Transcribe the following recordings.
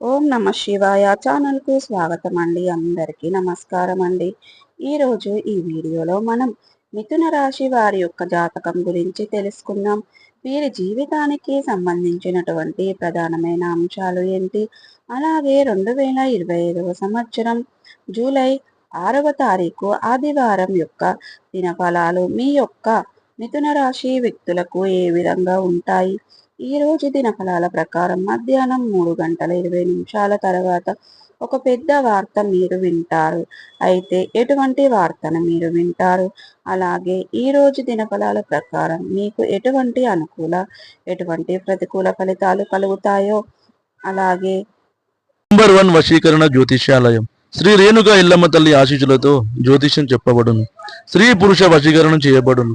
ఓం నమ శివాయ. ఛానల్కు స్వాగతం అండి అందరికీ నమస్కారం అండి ఈరోజు ఈ వీడియోలో మనం మిథున రాశి వారి యొక్క జాతకం గురించి తెలుసుకుందాం. వీరి జీవితానికి సంబంధించినటువంటి ప్రధానమైన అంశాలు ఏంటి? అలాగే రెండు వేల ఇరవై ఐదవ సంవత్సరం జూలై ఆరవ తారీఖు ఆదివారం యొక్క దినఫలాలు మీ యొక్క మిథున రాశి వ్యక్తులకు ఏ విధంగా ఉంటాయి? ఈ రోజు దినఫలాల ప్రకారం మధ్యాహ్నం మూడు గంటల ఇరవై నిమిషాల తర్వాత ఒక పెద్ద వార్త మీరు వింటారు. అయితే ఎటువంటి వార్తను మీరు వింటారు? అలాగే ఈ రోజు దినఫలాల ప్రకారం మీకు ఎటువంటి అనుకూల ఎటువంటి ప్రతికూల ఫలితాలు కలుగుతాయో? అలాగే నంబర్ వన్ వశీకరణ జ్యోతిష్యాలయం. శ్రీ రేణుగా ఇల్లమ్మ తల్లి ఆశీస్సులతో జ్యోతిష్యం చెప్పబడును. స్త్రీ పురుష వశీకరణం చేయబడును.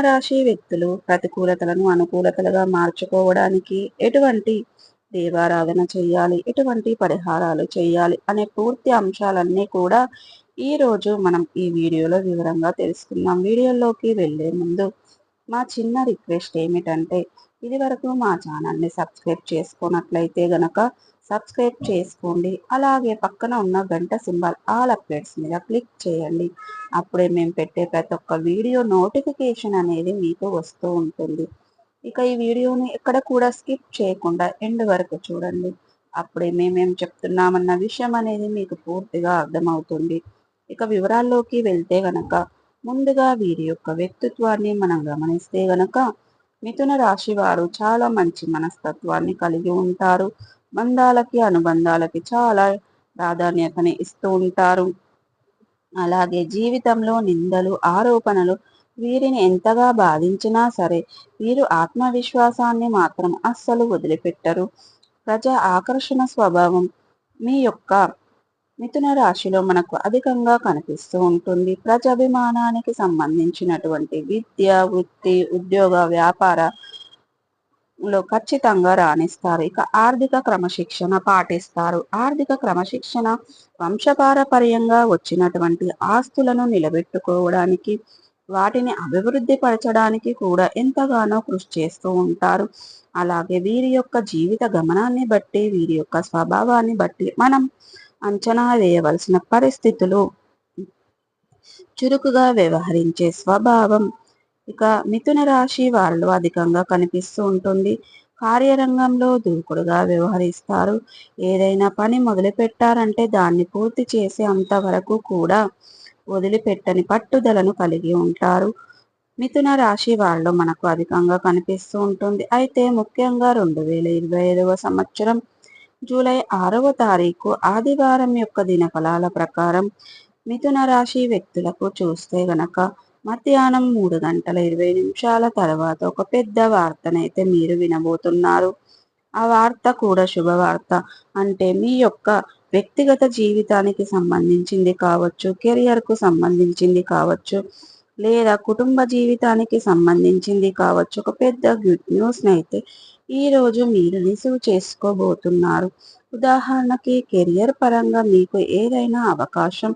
రాశి వ్యక్తులు ప్రతికూలతలను అనుకూలతలుగా మార్చుకోవడానికి ఎటువంటి దేవారాధన చేయాలి? ఎటువంటి పరిహారాలు చేయాలి? అనే పూర్తి అంశాలన్నీ కూడా ఈ రోజు మనం ఈ వీడియోలో వివరంగా తెలుసుకుందాం. వీడియోలోకి వెళ్ళే ముందు మా చిన్న రిక్వెస్ట్ ఏమిటంటే ఇది వరకు మా ఛానల్ని సబ్స్క్రైబ్ చేసుకున్నట్లయితే గనక సబ్స్క్రైబ్ చేసుకోండి. అలాగే పక్కన ఉన్న గంట సింబల్ ఆల్ అప్డేట్స్ మీద క్లిక్ చేయండి. అప్పుడే మేము పెట్టే ప్రతి ఒక్క వీడియో నోటిఫికేషన్ అనేది మీకు వస్తూ ఉంటుంది. ఇక ఈ వీడియోని ఎక్కడ కూడా స్కిప్ చేయకుండా ఎండ్ వరకు చూడండి. అప్పుడే మేమేం చెప్తున్నామన్న విషయం అనేది మీకు పూర్తిగా అర్థమవుతుంది. ఇక వివరాల్లోకి వెళ్తే గనక ముందుగా వీరి యొక్క వ్యక్తిత్వాన్ని మనం గమనిస్తే గనక మిథున రాశి వారు చాలా మంచి మనస్తత్వాన్ని కలిగి ఉంటారు. బంధాలకి అనుబంధాలకి చాలా ప్రాధాన్యతని ఇస్తూ ఉంటారు. అలాగే జీవితంలో నిందలు ఆరోపణలు వీరిని ఎంతగా బాధించినా సరే వీరు ఆత్మవిశ్వాసాన్ని మాత్రం అస్సలు వదిలిపెట్టరు. ప్రజా ఆకర్షణ స్వభావం మీ యొక్క మిథున రాశిలో మనకు అధికంగా కనిపిస్తూ ఉంటుంది. ప్రజాభిమానానికి సంబంధించినటువంటి విద్య వృత్తి ఉద్యోగ వ్యాపార లో ఖచ్చితంగా రాణిస్తారు. ఇక ఆర్థిక క్రమశిక్షణ పాటిస్తారు. ఆర్థిక క్రమశిక్షణ వంశపారపర్యంగా వచ్చినటువంటి ఆస్తులను నిలబెట్టుకోవడానికి వాటిని అభివృద్ధి పరచడానికి కూడా ఎంతగానో కృషి చేస్తూ ఉంటారు. అలాగే వీరి యొక్క జీవిత గమనాన్ని బట్టి వీరి యొక్క స్వభావాన్ని బట్టి మనం అంచనా వేయవలసిన పరిస్థితులు. చురుకుగా వ్యవహరించే స్వభావం. ఇక మిథున రాశి వాళ్ళు అధికంగా కనిపిస్తూ ఉంటుంది. కార్యరంగంలో దూకుడుగా వ్యవహరిస్తారు. ఏదైనా పని మొదలు పెట్టారంటే దాన్ని పూర్తి చేసే అంతవరకు కూడా వదిలిపెట్టని పట్టుదలను కలిగి ఉంటారు. మిథున రాశి వాళ్ళు మనకు అధికంగా కనిపిస్తూ ఉంటుంది. అయితే ముఖ్యంగా రెండు వేల ఇరవై ఐదవ సంవత్సరం జూలై ఆరవ తారీఖు ఆదివారం యొక్క దినఫలాల ప్రకారం మిథున రాశి వ్యక్తులకు చూస్తే గనక మధ్యాహ్నం మూడు గంటల ఇరవై నిమిషాల తర్వాత ఒక పెద్ద వార్తనైతే మీరు వినబోతున్నారు. ఆ వార్త కూడా శుభవార్త. అంటే మీ యొక్క వ్యక్తిగత జీవితానికి సంబంధించింది కావచ్చు కెరియర్కు సంబంధించింది కావచ్చు లేదా కుటుంబ జీవితానికి సంబంధించింది కావచ్చు. ఒక పెద్ద గుడ్ న్యూస్ని అయితే ఈరోజు మీరు రిసీవ్ చేసుకోబోతున్నారు. ఉదాహరణకి కెరియర్ పరంగా మీకు ఏదైనా అవకాశం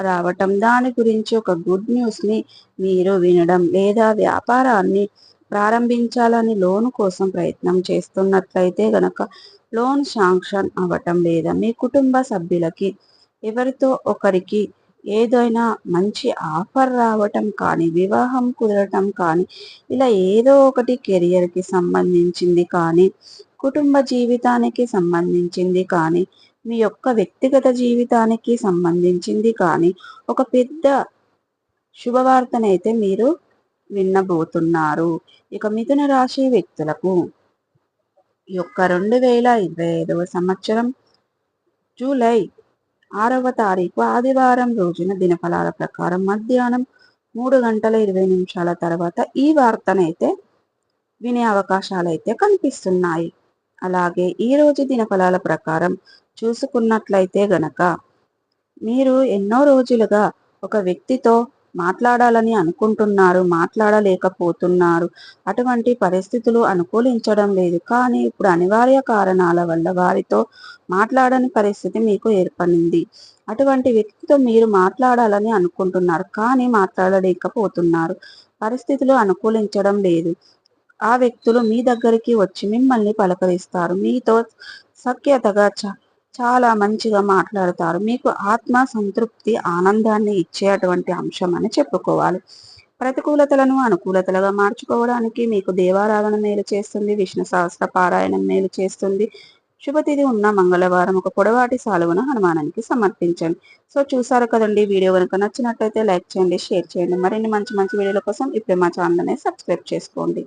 రావటం దాని గురించి ఒక గుడ్ న్యూస్ని మీరు వినడం లేదా వ్యాపారాన్ని ప్రారంభించాలని లోన్ కోసం ప్రయత్నం చేస్తున్నట్లయితే గనక లోన్ శాంక్షన్ అవ్వటం లేదా మీ కుటుంబ సభ్యులకి ఎవరితో ఒకరికి ఏదైనా మంచి ఆఫర్ రావటం కానీ వివాహం కుదరటం కానీ ఇలా ఏదో ఒకటి కెరియర్కి సంబంధించింది కానీ కుటుంబ జీవితానికి సంబంధించింది కానీ మీ యొక్క వ్యక్తిగత జీవితానికి సంబంధించింది కానీ ఒక పెద్ద శుభవార్తనైతే మీరు విన్నబోతున్నారు ఇక మిథున రాశి వ్యక్తులకు యొక్క రెండు వేల ఇరవై ఐదవ సంవత్సరం జూలై ఆరవ తారీఖు ఆదివారం రోజున దినఫలాల ప్రకారం మధ్యాహ్నం మూడు గంటల ఇరవై నిమిషాల తర్వాత ఈ వార్తనైతే వినే అవకాశాలు అయితే కనిపిస్తున్నాయి. అలాగే ఈ రోజు దినఫలాల ప్రకారం చూసుకున్నట్లయితే గనక మీరు ఎన్నో రోజులుగా ఒక వ్యక్తితో మాట్లాడాలని అనుకుంటున్నారు మాట్లాడలేకపోతున్నారు. అటువంటి పరిస్థితులు అనుకూలించడం లేదు. కానీ ఇప్పుడు అనివార్య కారణాల వల్ల వారితో మాట్లాడని పరిస్థితి మీకు ఏర్పడింది. అటువంటి వ్యక్తితో మీరు మాట్లాడాలని అనుకుంటున్నారు కానీ మాట్లాడలేకపోతున్నారు. పరిస్థితులు అనుకూలించడం లేదు. ఆ వ్యక్తులు మీ దగ్గరికి వచ్చి మిమ్మల్ని పలకరిస్తారు. మీతో సఖ్యతగా చాలా మంచిగా మాట్లాడతారు. మీకు ఆత్మ సంతృప్తి ఆనందాన్ని ఇచ్చేటువంటి అంశం అని చెప్పుకోవాలి. ప్రతికూలతలను అనుకూలతలుగా మార్చుకోవడానికి మీకు దేవారాధన మేలు చేస్తుంది విష్ణు సహస్ర పారాయణం మేలు చేస్తుంది. శుభతిథి ఉన్న మంగళవారం ఒక పొడవాటి సాలువను హనుమానానికి సమర్పించండి. సో చూసారు కదండి వీడియో కనుక నచ్చినట్టయితే లైక్ చేయండి షేర్ చేయండి. మరిన్ని మంచి మంచి వీడియోల కోసం ఇప్పుడే మా ఛానల్ని సబ్స్క్రైబ్ చేసుకోండి.